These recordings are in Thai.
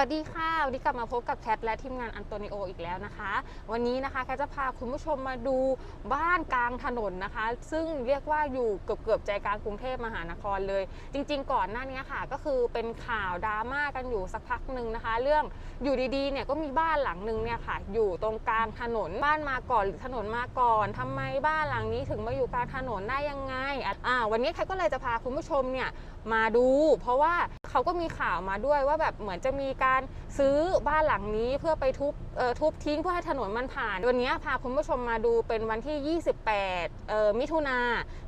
วัสดีค่ะ วันนี้กลับมาพบกับแคทและทีมงานอันโตนิโออีกแล้วนะคะ วันนี้นะคะแคทจะพาคุณผู้ชมมาดูบ้านกลางถนนนะคะ ซึ่งเรียกว่าอยู่เกือบเกือบๆใจกลางกรุงเทพมหานครเลย จริง ๆ ก่อนหน้านี้ค่ะ ก็คือเป็นข่าวดราม่ากันอยู่สักพักหนึ่งนะคะ เรื่องอยู่ดีๆเนี่ยก็มีบ้านหลังหนึ่งเนี่ยค่ะ อยู่ตรงกลางถนนบ้านมาก่อนหรือถนนมาก่อนทำไมบ้านหลังนี้ถึงมาอยู่กลางถนนได้ยังไงอ่าวันนี้แคทก็เลยจะพาคุณผู้ชมเนี่ยมาดู เพราะว่าเขาก็มีข่าวมาด้วยว่าแบบเหมือนจะมีการซื้อบ้านหลังนี้เพื่อไปทุบทุบทิ้งเพื่อให้ถนนมันผ่าน วันนี้พาคุณผู้ชมมาดูเป็นวันที่ 28 มิถุนา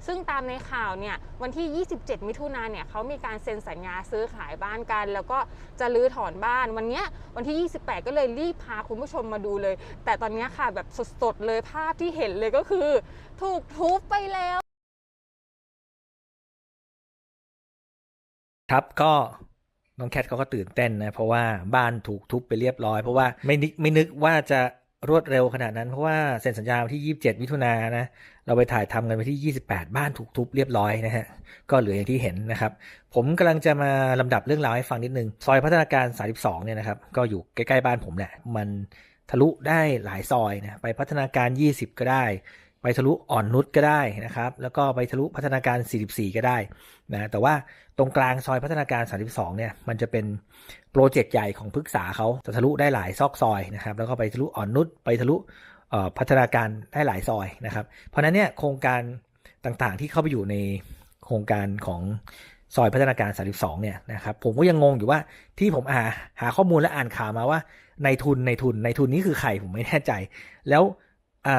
ซึ่งตามในข่าวเนี่ยวันที่ 27 มิถุนาเนี่ยเขามีการเซ็นสัญญาซื้อขายบ้านกัน แล้วก็จะรื้อถอนบ้านวันนี้วันที่ 28 ก็เลยรีบพาคุณผู้ชมมาดูเลย แต่ตอนนี้ค่ะแบบสดๆเลยภาพที่เห็นเลยก็คือ ถูกทุบไปแล้วครับก็ น้องแคทเขาก็ตื่นเต้นนะเพราะว่าบ้านถูกทุบไปเรียบร้อย เพราะว่าไม่นึกไม่นึกว่าจะรวดเร็วขนาดนั้น เพราะว่าเซ็นสัญญาวันที่ 27 มิถุนายนนะ เราไปถ่ายทำกันวันที่ 28 บ้านถูกทุบเรียบร้อยนะฮะ ก็เหลืออย่างที่เห็นนะครับ ผมกำลังจะมาลำดับเรื่องราวให้ฟังนิดนึง ซอยพัฒนาการ 32 เนี่ยนะครับ ก็อยู่ใกล้ ๆ บ้านผมแหละ มันทะลุได้หลายซอยนะ ไปพัฒนาการ 20 ก็ได้ ไปทะลุอ่อนนุชก็ได้นะครับ แล้วก็ไปทะลุพัฒนาการ 44 ก็ได้นะแต่ว่าตรงกลางซอยพัฒนาการ 32 เนี่ย มันจะเป็นโปรเจกต์ใหญ่ของพฤกษาเขาจะทะลุได้หลายซอกซอยนะครับ แล้วก็ไปทะลุอ่อนนุชไปทะลุพัฒนาการได้หลายซอยนะครับ เพราะนั้นเนี่ยโครงการต่างๆที่เข้าไปอยู่ในโครงการของซอยพัฒนาการ 32 เนี่ยนะครับ ผมก็ยังงงอยู่ว่าที่ผมหาหาข้อมูลและอ่านข่าวมาว่าในทุนในทุนในทุนนี้คือใครผมไม่แน่ใจ แล้ว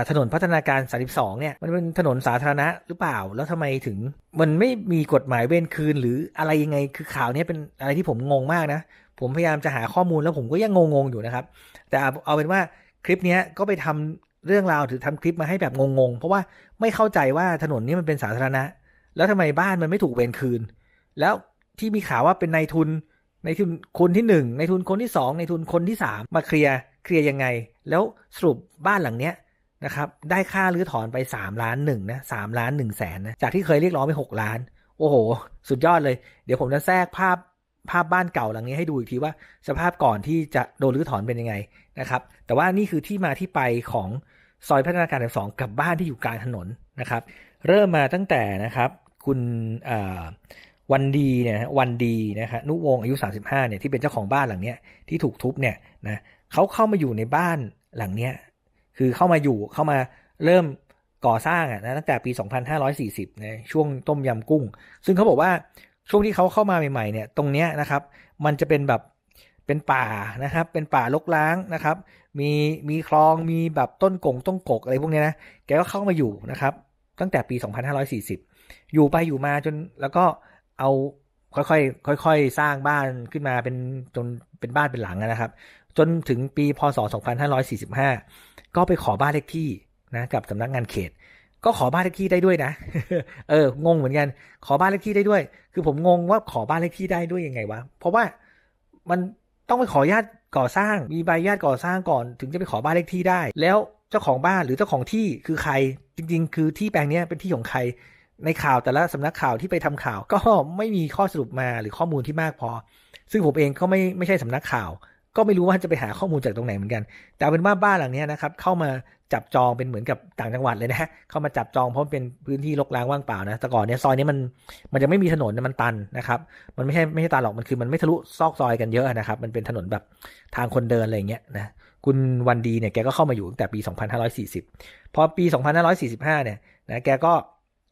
ถนนพัฒนาการ 32 เนี่ย มันเป็นถนนสาธารณะหรือเปล่า แล้วทำไมถึง มันไม่มีกฎหมายเว้นคืน หรืออะไรยังไง คือข่าวนี้เป็นอะไรที่ผมงงมากนะ ผมพยายามจะหาข้อมูลแล้วผมก็ยังงงๆอยู่นะครับ แต่เอาเป็นว่าคลิปนี้ก็ไปทำเรื่องราวหรือทำคลิปมาให้แบบงงๆ เพราะว่าไม่เข้าใจว่าถนนนี้มันเป็นสาธารณะ แล้วทำไมบ้านมันไม่ถูกเวนคืน แล้วที่มีข่าวว่าเป็นนายทุนในทุนคนที่หนึ่งในทุนคนที่สองในทุนคนที่สามมาเคลียร์เคลียร์ยังไง แล้วสรุปบ้านหลังเนี้ย นะครับได้ค่ารื้อถอนไป 3 ล้านหนึ่งนะสามล้านหนึ่งแสนนะจากที่เคยเรียกร้องไป 6 ล้าน โอ้โห สุดยอดเลย เดี๋ยวผมจะแทรกภาพภาพบ้านเก่าหลังนี้ให้ดูอีกทีว่าสภาพก่อนที่จะโดนรื้อถอนเป็นยังไงนะครับแต่ว่านี่คือที่มาที่ไปของซอยพัฒนาการสองกับบ้านที่อยู่กลางถนนนะครับ เริ่มมาตั้งแต่นะครับคุณวันดีเนี่ยวันดีนะครับนุวงศ์อายุ 35เนี่ยที่เป็นเจ้าของบ้านหลังเนี้ยที่ถูกทุบเนี่ยนะเขาเข้ามาอยู่ในบ้านหลังเนี้ย คือเข้ามาอยู่เข้ามาเริ่มก่อสร้างอะนะตั้งแต่ปี 2540นะช่วงต้มยำกุ้ง ซึ่งเขาบอกว่าช่วงที่เขาเข้ามาใหม่ๆเนี่ยตรงเนี้ยนะครับ มันจะเป็นแบบเป็นป่านะครับ เป็นป่ารกร้างนะครับ มีมีคลองมีแบบต้นกงต้นกกอะไรพวกเนี้ยนะแกก็เข้ามาอยู่นะครับ ตั้งแต่ปี 2540 อยู่ไปอยู่มาจนแล้วก็เอาค่อยๆค่อยๆสร้างบ้านขึ้นมาเป็นจนเป็นบ้านเป็นหลังนะครับ จนถึงปีพศ 2545 ก็ไปขอบ้านเลขที่นะกับสำนักงานเขต ก็ขอบ้านเลขที่ได้ด้วยนะ เอองงเหมือนกัน ขอบ้านเลขที่ได้ด้วย คือผมงงว่าขอบ้านเลขที่ได้ด้วยยังไงวะเพราะว่ามันต้องไปขออนุญาตก่อสร้าง มีใบอนุญาตก่อสร้างก่อน ถึงจะไปขอบ้านเลขที่ได้ แล้วเจ้าของบ้านหรือเจ้าของที่คือใคร จริง ๆ คือที่แปลงนี้เป็นที่ของใคร ในข่าวแต่ละสำนักข่าวที่ไปทำข่าว ก็ไม่มีข้อสรุปมาหรือข้อมูลที่มากพอ ซึ่งผมเองก็ไม่ไม่ใช่สำนักข่าว ก็ไม่รู้ว่าจะไปหาข้อมูลจากตรงไหนเหมือนกัน แต่เป็นว่าบ้านหลังนี้นะครับเข้ามาจับจองเป็นเหมือนกับต่างจังหวัดเลยนะฮะเข้ามาจับจองเพราะเป็นพื้นที่รกร้างว่างเปล่านะแต่ก่อนเนี้ยซอยนี้มันมันจะไม่มีถนนมันตันนะครับมันไม่ใช่ไม่ใช่ตันหรอกมันคือมันไม่ทะลุซอกซอยกันเยอะนะครับมันเป็นถนนแบบทางคนเดินอะไรเงี้ยนะคุณวันดีเนี่ยแกก็เข้ามาอยู่ตั้งแต่ปี 2540 พอปี 2545 เนี่ยนะแกก็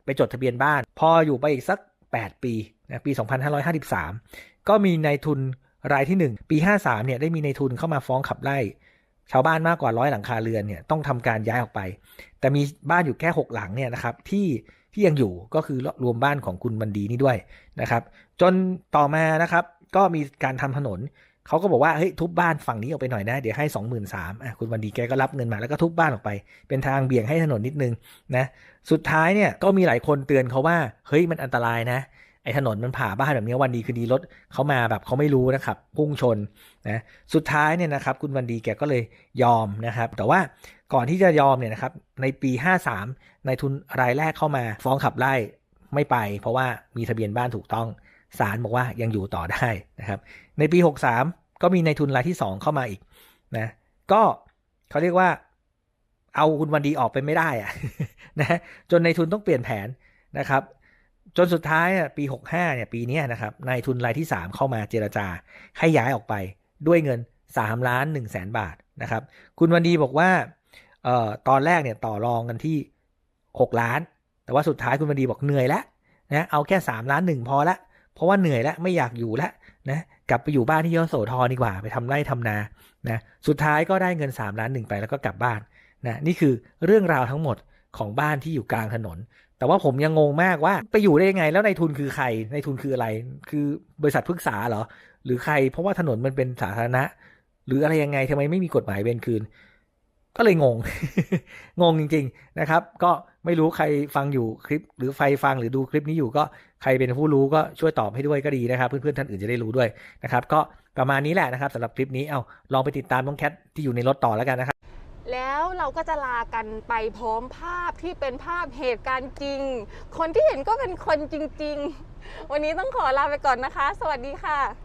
ไปจดทะเบียนบ้าน พออยู่ไปอีกสัก 8 ปีนะปี 2553 ก็มีนายทุน รายที่ 1 ปี 53เนี่ยได้มีในทุนเข้ามาฟ้องขับไล่ ชาวบ้านมากกว่าร้อยหลังคาเรือนเนี่ยต้องทำการย้ายออกไป แต่มีบ้านอยู่แค่ 6 หลังเนี่ยนะครับที่ที่ยังอยู่ก็คือรวมบ้านของคุณบันดีนี่ด้วยนะครับ จนต่อมานะครับก็มีการทำถนนเขาก็บอกว่าเฮ้ยทุบบ้านฝั่งนี้ออกไปหน่อยนะ เดี๋ยวให้สองหมื่นสามคุณวันดีแกก็รับเงินมาแล้วก็ทุบบ้านออกไป เป็นทางเบี่ยงให้ถนนนิดนึงนะ สุดท้ายเนี่ยก็มีหลายคนเตือนเขาว่า เฮ้ยมันอันตรายนะ ไอ้ถนนมันผ่าบ้านแบบนี้วันดีคือดีรถเขามาแบบเขาไม่รู้นะครับพุ่งชนนะสุดท้ายเนี่ยนะครับ คุณวันดีแกก็เลยยอมนะครับ แต่ว่าก่อนที่จะยอมเนี่ยนะครับ ในปี 53นายทุนรายแรกเข้ามาฟ้องขับไล่ไม่ไป เพราะว่ามีทะเบียนบ้านถูกต้องศาลบอกว่ายังอยู่ต่อได้นะครับ ในปี 63 ก็มีในทุนรายที่สองเข้ามาอีกนะก็เขาเรียกว่าเอาคุณวันดีออกไปไม่ได้อะนะจนในทุนต้องเปลี่ยนแผนนะครับ จนสุดท้ายปี 65เนี่ยปีนี้นะครับนายทุนรายที่ 3 เข้ามาเจรจาให้ย้ายออกไปด้วยเงิน3ล้าน1แสนบาทนะครับ คุณวันดีบอกว่าออตอนแรกเนี่ยต่อรองกันที่ 6 ล้าน แต่ว่าสุดท้ายคุณวันดีบอกเหนื่อยแล้วนะเอาแค่ 3 ล้านหนึ่งพอละเพราะว่าเหนื่อยแล้วไม่อยากอยู่แล้วนะกลับไปอยู่บ้านที่ยโสธรดีกว่าไปทำไร่ทำนานะสุดท้ายก็ได้เงิน3ล้านหนึ่งไปแล้วก็กลับบ้านนะนี่คือเรื่องราวทั้งหมดของบ้านที่อยู่กลางถนน แต่ว่าผมยังงงมากว่าไปอยู่ได้ยังไง แล้วในทุนคือใครในทุนคืออะไร คือบริษัทพฤกษาเหรอ หรือใคร เพราะว่าถนนมันเป็นสาธารณะ หรืออะไรยังไงทำไมไม่มีกฎหมายเวรคืน ก็เลยงง งงจริง ๆนะครับ ก็ไม่รู้ใครฟังอยู่คลิป หรือใครฟังหรือดูคลิปนี้อยู่ก็ใครเป็นผู้รู้ก็ช่วยตอบให้ด้วยก็ดีนะครับ เพื่อนๆท่านอื่นจะได้รู้ด้วยนะครับ ก็ประมาณนี้แหละนะครับสำหรับคลิปนี้เอาลองไปติดตามน้องแคทที่อยู่ในรถต่อแล้วกันนะครับ แล้วเราก็จะลากันไปพร้อมภาพที่เป็นภาพเหตุการณ์จริง คนที่เห็นก็เป็นคนจริง ๆ วันนี้ต้องขอลาไปก่อนนะคะ สวัสดีค่ะ